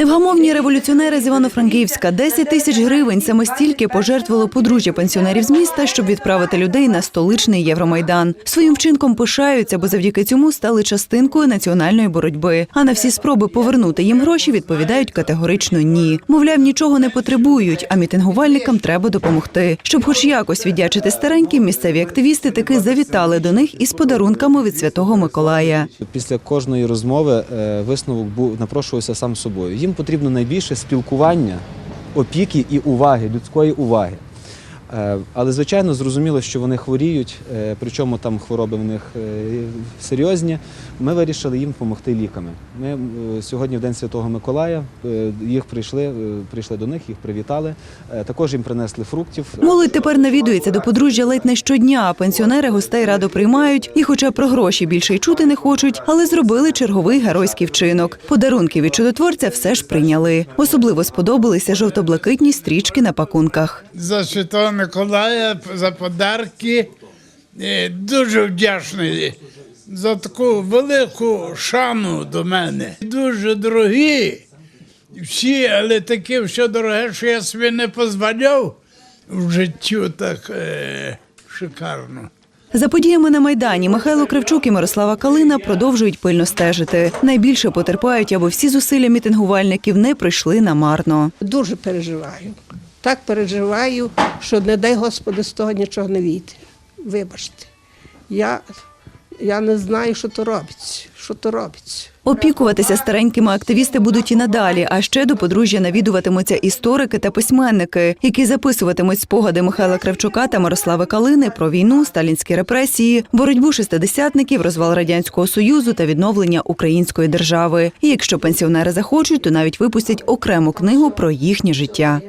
Невгамовні революціонери з Івано-Франківська 10 тисяч гривень саме стільки пожертвувало подружжя пенсіонерів з міста, щоб відправити людей на столичний Євромайдан. Своїм вчинком пишаються, бо завдяки цьому стали частинкою національної боротьби. А на всі спроби повернути їм гроші відповідають категорично ні. Мовляв, нічого не потребують, а мітингувальникам треба допомогти. Щоб хоч якось віддячити стареньким, місцеві активісти таки завітали до них із подарунками від святого Миколая. Після кожної розмови е, висновок був напрошувався сам собою. Їм потрібно найбільше спілкування, опіки і уваги, людської уваги. Е, Але звичайно зрозуміло, що вони хворіють, е, причому там хвороби в них е, серйозні. Ми вирішили їм допомогти ліками. Ми сьогодні, в день Святого Миколая, їх прийшли, прийшли до них, їх привітали. Також їм принесли фруктів. Молодь тепер навідується до подружжя ледь не щодня. а Пенсіонери гостей радо приймають і, хоча про гроші більше й чути не хочуть, але зробили черговий геройський вчинок. Подарунки від чудотворця все ж прийняли. Особливо сподобалися жовто-блакитні стрічки на пакунках. за Миколая за подарки. Дуже вдячний за таку велику шану до мене. Дуже дорогі всі, але таке все дороге, що я собі не дозволяв в життю так е, шикарно. За подіями на майдані Михайло Кривчук і Мирослава Калина продовжують пильно стежити. Найбільше потерпають, аби всі зусилля мітингувальників не пройшли намарно. Дуже переживаю. Так переживаю, що не дай Господи з того нічого не вийде. Вибачте. Я, я не знаю, що то робиться. Що то робиться. Опікуватися старенькими активісти будуть і надалі. А ще до подружжя навідуватимуться історики та письменники, які записуватимуть спогади Михайла Кравчука та Мирослави Калини про війну, сталінські репресії, боротьбу шестидесятників, розвал радянського союзу та відновлення української держави. І якщо пенсіонери захочуть, то навіть випустять окрему книгу про їхнє життя.